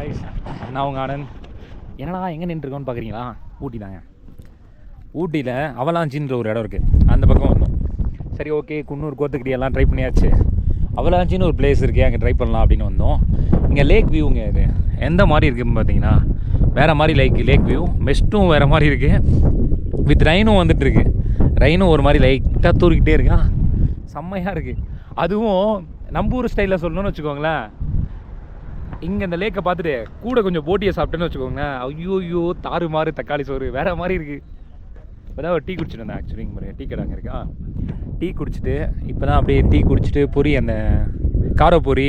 Guys நான் உங்கள் ஆனந்த்? என்னடா எங்கே நின்றுருக்கோன்னு பார்க்குறீங்களா ஊட்டி தாங்க ஊட்டியில் அவலாஞ்சின்ற ஒரு இடம் இருக்குது அந்த பக்கம் வந்தோம். சரி ஓகே குன்னூர் கோத்தகிரி எல்லாம் ட்ரை பண்ணியாச்சு. அவலாஞ்சின்னு ஒரு பிளேஸ் இருக்குது அங்கே ட்ரை பண்ணலாம் அப்படின்னு வந்தோம். இங்கே லேக் வியூங்க இது. எந்த மாதிரி இருக்குன்னு பார்த்தீங்கன்னா வேறு மாதிரி லைக் லேக் வியூ மெஸ்ட்டும் வேறு மாதிரி இருக்குது வித் ரெயினும் வந்துட்டு இருக்கு. ரெயினும் ஒரு மாதிரி லைட்டாக தூரிக்கிட்டே இருக்கான் செம்மையாக இருக்குது அதுவும் நம்ம ஊர் ஸ்டைலில் சொல்லணும்னு வச்சுக்கோங்களேன். இங்கே இந்த லேக்கை பார்த்துட்டு கூட கொஞ்சம் போட்டியை சாப்பிட்டேன்னு வச்சுக்கோங்களேன். ஐயோ ஐயோ தாறு மாறு தக்காளி சோறு வேறு மாதிரி இருக்குது இப்போ தான் ஒரு டீ குடிச்சிட்டு வந்தேன் ஆக்சுவலி இங்கே டீ கடை அங்கே இருக்கா? டீ குடிச்சிட்டு இப்போ தான் அப்படியே டீ குடிச்சிட்டு பொரி அந்த காரப்பொரி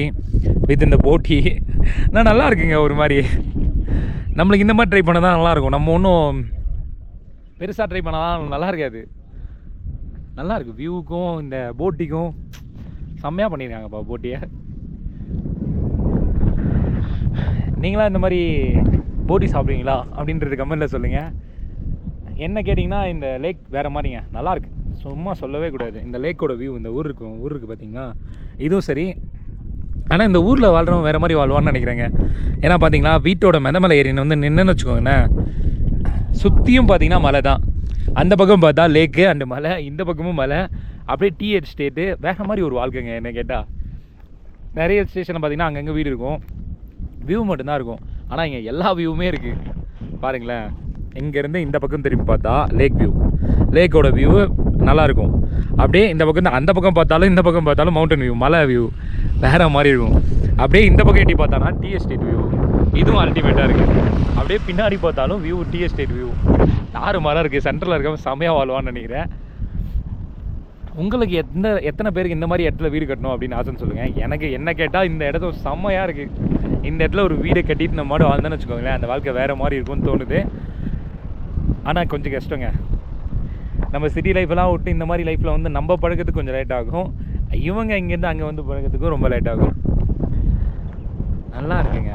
வித் இந்த போட்டி. நான் நல்லா இருக்குங்க ஒரு மாதிரி. நம்மளுக்கு இந்த மாதிரி ட்ரை பண்ண தான் நல்லாயிருக்கும். நம்ம ஒன்றும் பெருசாக ட்ரை பண்ணால் நல்லா இருக்காது. நல்லாயிருக்கு வியூவுக்கும் இந்த போட்டிக்கும். செம்மையாக பண்ணியிருக்காங்கப்பா போட்டியை. நீங்களாம் இந்த மாதிரி போட்டி சாப்பிடுவீங்களா? அப்படின்றது கமெண்ட்டில் சொல்லுங்கள் என்ன கேட்டிங்கன்னா இந்த லேக் வேறு மாதிரிங்க. நல்லாயிருக்கு சும்மா சொல்லவே கூடாது. இந்த லேக்கோட வியூ இந்த ஊர் இருக்கும் ஊர் இருக்குது பார்த்தீங்கன்னா இதுவும் சரி. ஆனால் இந்த ஊரில் வாழ்கிறவங்க வேறு மாதிரி வாழ்வான்னு நினைக்கிறேங்க. ஏன்னா பார்த்தீங்களா வீட்டோட மெதமலை ஏரின்னு வந்து நின்றுன்னு வச்சுக்கோங்களேன். சுற்றியும் பார்த்தீங்கன்னா மலை தான். அந்த பக்கம் பார்த்தா லேக்கு அண்டு மலை இந்த பக்கமும் மலை. அப்படியே டீ எஸ்டேட்டு வேறு மாதிரி ஒரு வாழ்க்கைங்க என்ன கேட்டால் நிறைய ஸ்டேஷனில் பார்த்தீங்கன்னா அங்கங்கே வீடு இருக்கும். வியூ மட்டும்தான் இருக்கும். ஆனால் இங்கே எல்லா வியூவுமே இருக்குது பாருங்களேன். இங்கேருந்து இந்த பக்கம் திரும்பி பார்த்தா லேக் வியூ லேக்கோட வியூ நல்லாயிருக்கும் அப்படியே இந்த பக்கம் அந்த பக்கம் பார்த்தாலும் இந்த பக்கம் பார்த்தாலும் மவுண்டன் வியூ மலை வியூ வேறு மாதிரி இருக்கும். அப்படியே இந்த பக்கம் எட்டி பார்த்தானா டீ எஸ்டேட் வியூ இதுவும் அல்டிமேட்டாக இருக்குது அப்படியே பின்னாடி பார்த்தாலும் வியூ டீ எஸ்டேட் வியூ ஆறு மரம் இருக்குது சென்டரில் இருக்க செமையாக வாழ்வான்னு நினைக்கிறேன். உங்களுக்கு எந்த எத்தனை பேருக்கு இந்த மாதிரி இடத்துல வீடு கட்டணும் அப்படின்னு ஆசைன்னு சொல்லுங்கள் எனக்கு என்ன கேட்டால் இந்த இடத்துல செம்மையாக இருக்குது இந்த இடத்துல ஒரு வீடு கட்டிட்டு நம்ம மாடு வாழ்ந்தேன்னு வச்சுக்கோங்களேன் அந்த வாழ்க்கை வேறு மாதிரி இருக்கும்னு தோணுது. ஆனால் கொஞ்சம் கஷ்டங்க. நம்ம சிட்டி லைஃப்லாம் விட்டு இந்த மாதிரி லைஃப்பில் வந்து நம்ம பழக்கத்துக்கு கொஞ்சம் லேட் ஆகும். இவங்க இங்கேருந்து அங்கே வந்து பழகிறதுக்கும் ரொம்ப லேட் ஆகும். நல்லா இருக்குங்க.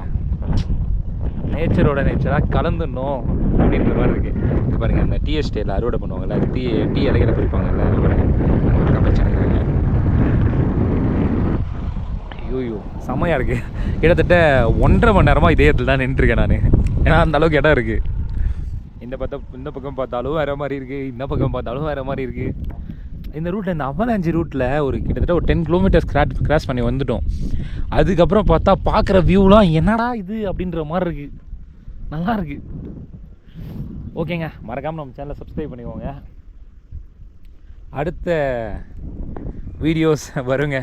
நேச்சரோட நேச்சராக கலந்துடணும் அப்படின்ற மாதிரி இருக்குது இது அந்த டீ அறுவடை பண்ணுவாங்கல்ல டீ டீ இலைகளை பிடிப்பாங்கல்ல செம்மையாக இருக்குது கிட்டத்தட்ட ஒன்றரை மணி நேரமாக இதே இடத்துல தான் நின்றுருக்கேன் நான். ஏன்னா அந்த அளவுக்கு இடம் இருக்குது இந்த பக்கம் இந்த பக்கம் பார்த்தாலும் வேறு மாதிரி இருக்குது இந்த பக்கம் பார்த்தாலும் வேறு மாதிரி இருக்குது இந்த ரூட்டில் இந்த அவலாஞ்சி ரூட்டில் ஒரு கிட்டத்தட்ட ஒரு டென் கிலோமீட்டர்ஸ் கிராட் கிராஸ் பண்ணி வந்துட்டோம். அதுக்கப்புறம் பார்த்தா பார்க்குற வியூலாம் என்னடா இது அப்படின்ற மாதிரி இருக்குது நல்லா இருக்குது ஓகேங்க மறக்காமல் நம்ம சேனலை சப்ஸ்கிரைப் பண்ணிக்கோங்க. அடுத்த வீடியோஸ் வருங்க.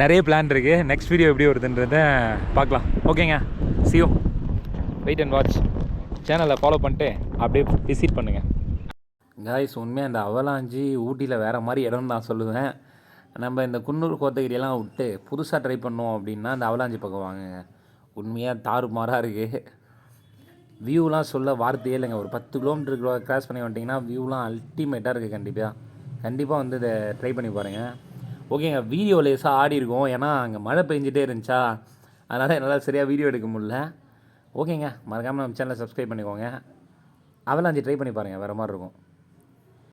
நிறைய பிளான் இருக்குது நெக்ஸ்ட் வீடியோ எப்படி வருதுன்றத பார்க்கலாம். ஓகேங்க சியோ வெயிட் அண்ட் வாட்ச் சேனலை ஃபாலோ பண்ணிட்டு அப்படியே விசிட் பண்ணுங்கள் காய்ஸ் உண்மையாக அந்த அவலாஞ்சி ஊட்டியில் வேறு மாதிரி இடம்னு நான் சொல்லுவேன். நம்ம இந்த குன்னூர் கோத்தகிரியெல்லாம் விட்டு புதுசாக ட்ரை பண்ணோம் அப்படின்னா அந்த அவலாஞ்சி பக்கம் வாங்குங்க உண்மையாக தாறுமாறாக இருக்குது வியூலாம் சொல்ல வார்த்தையே இல்லைங்க. ஒரு பத்து கிலோமீட்டர் கிராஸ் பண்ணி வந்துட்டிங்கன்னா வியூலாம் அல்டிமேட்டாக இருக்குது கண்டிப்பாக கண்டிப்பாக வந்து இதை ட்ரை பண்ணி பாருங்கள் ஓகேங்க வீடியோ லேஸாக ஆடி இருக்கும் ஏன்னா அங்கே மழை பெஞ்சிட்டே இருந்துச்சா? அதனால் என்னால் சரியாக வீடியோ எடுக்க முடியல. ஓகேங்க மறக்காமல் நம்ம சேனலை சப்ஸ்கிரைப் பண்ணிக்கோங்க. அவலாஞ்சி ட்ரை பண்ணி பாருங்கள் வேறு மாதிரி இருக்கும்.